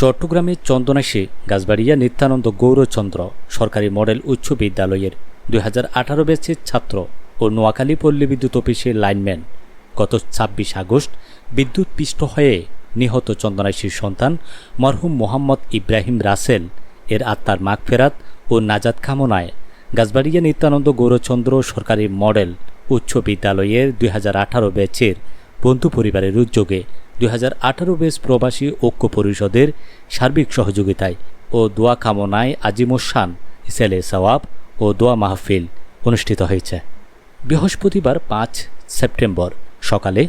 চট্টগ্রামের চন্দনাশী গাছবাড়িয়া নিত্যানন্দ গৌরচন্দ্র সরকারি মডেল উচ্চ বিদ্যালয়ের দুই হাজার আঠারো ব্যাচের ছাত্র ও নোয়াখালী পল্লী বিদ্যুৎ অফিসের লাইনম্যান। গত ছাব্বিশ আগস্ট বিদ্যুৎ পিষ্ট হয়ে নিহত চন্দনাশীর সন্তান মরহুম মোহাম্মদ ইব্রাহিম রাসেল, এর আত্মার মাগফেরাত ও নাজাদ কামনায় গাছবাড়িয়া নিত্যানন্দ গৌরচন্দ্র সরকারি মডেল উচ্চ বিদ্যালয়ের দুই হাজার আঠারো ব্যাচের বন্ধু পরিবারের উদ্যোগে দুই আঠারো বেশ প্রবাসী ঐক্য পরিষদের সার্বিক সহযোগিতায় ও দোয়া কামনায় আজিমুসান ইসেলে সওয়াব ও দোয়া মাহফিল অনুষ্ঠিত হয়েছে। বৃহস্পতিবার পাঁচ সেপ্টেম্বর সকালে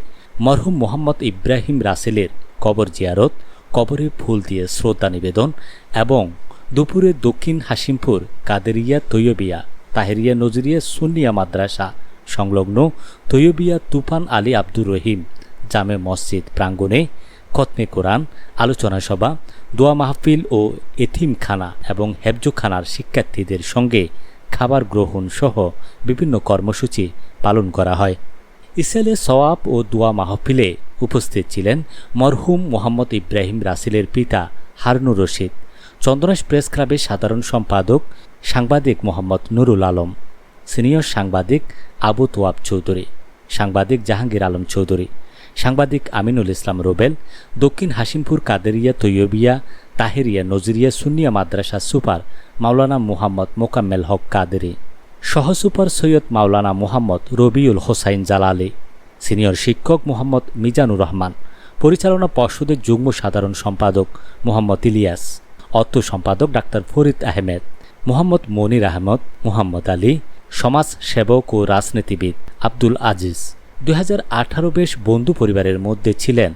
মরহুম মোহাম্মদ ইব্রাহিম রাসেলের কবর জিয়ারত, কবরে ফুল দিয়ে শ্রদ্ধা নিবেদন এবং দুপুরে দক্ষিণ হাসিমপুর কাদেরিয়া তৈয়বিয়া, তাহেরিয়া নজরিয়া সুন্নিয়া মাদ্রাসা সংলগ্ন তৈয়বিয়া তুফান আলী আব্দুর রহিম জামে মসজিদ প্রাঙ্গণে খতমে কোরআন, আলোচনা সভা, দোয়া মাহফিল ও এতিমখানা এবং হেফজোখানার শিক্ষার্থীদের সঙ্গে খাবার গ্রহণ সহ বিভিন্ন কর্মসূচি পালন করা হয়। ইসেলে সওয়াব ও দোয়া মাহফিলে উপস্থিত ছিলেন মরহুম মোহাম্মদ ইব্রাহিম রাসেলের পিতা হারুনুর রশিদ চন্দনাশ প্রেস ক্লাবের সাধারণ সম্পাদক সাংবাদিক মোহাম্মদ নুরুল আলম, সিনিয়র সাংবাদিক আবু তোয়াব চৌধুরী, সাংবাদিক জাহাঙ্গীর আলম চৌধুরী সাংবাদিক আমিনুল ইসলাম রোবেল, দক্ষিণ হাসিমপুর কাদেরিয়া তৈয়বিয়া, তাহেরিয়া নজরিয়া সুন্নিয়া মাদ্রাসা সুপার মাওলানা মুহাম্মদ মোকাম্মেল হক কাদেরি সহসুপার সৈয়দ মাওলানা মুহাম্মদ রবিউল হোসাইন জালালি, সিনিয়র শিক্ষক মোহাম্মদ মিজানুর রহমান, পরিচালনা পর্ষদের যুগ্ম সাধারণ সম্পাদক মোহাম্মদ ইলিয়াস, অর্থ সম্পাদক ডাক্তার ফরিদ আহমেদ, মোহাম্মদ মনির আহমদ, মোহাম্মদ আলী, সমাজ সেবক ও রাজনীতিবিদ আব্দুল আজিজ। দুই হাজার আঠারো বেশ বন্ধু পরিবারের মধ্যে ছিলেন।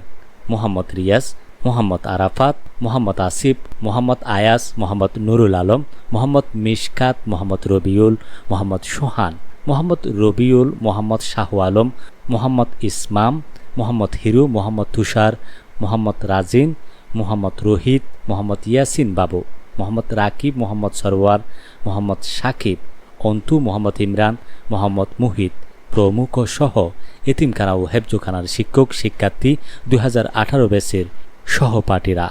মোহাম্মদ রিয়াজ, মোহাম্মদ আরাফাত, মোহাম্মদ আসিফ, মোহাম্মদ আয়াস, মোহাম্মদ নুরুল আলম, মোহাম্মদ মিশকাত, মোহাম্মদ রবিউল, মোহাম্মদ সোহান, মোহাম্মদ রবিউল, মোহাম্মদ শাহ আলম, মোহাম্মদ ইসমাম, মোহাম্মদ হিরু, মোহাম্মদ তুষার, মোহাম্মদ রাজিন, মোহাম্মদ রোহিত, মোহাম্মদ ইয়াসিন বাবু, মোহাম্মদ রাকিব, মোহাম্মদ সরওয়ার, মোহাম্মদ সাকিব, অন্তু, মোহাম্মদ ইমরান, মোহাম্মদ মুহিত। প্রমুখ সহ এতিমখানা ও হেফজোখানার শিক্ষক শিক্ষার্থী দুই হাজার আঠারো ব্যাচের সহপাঠীরা।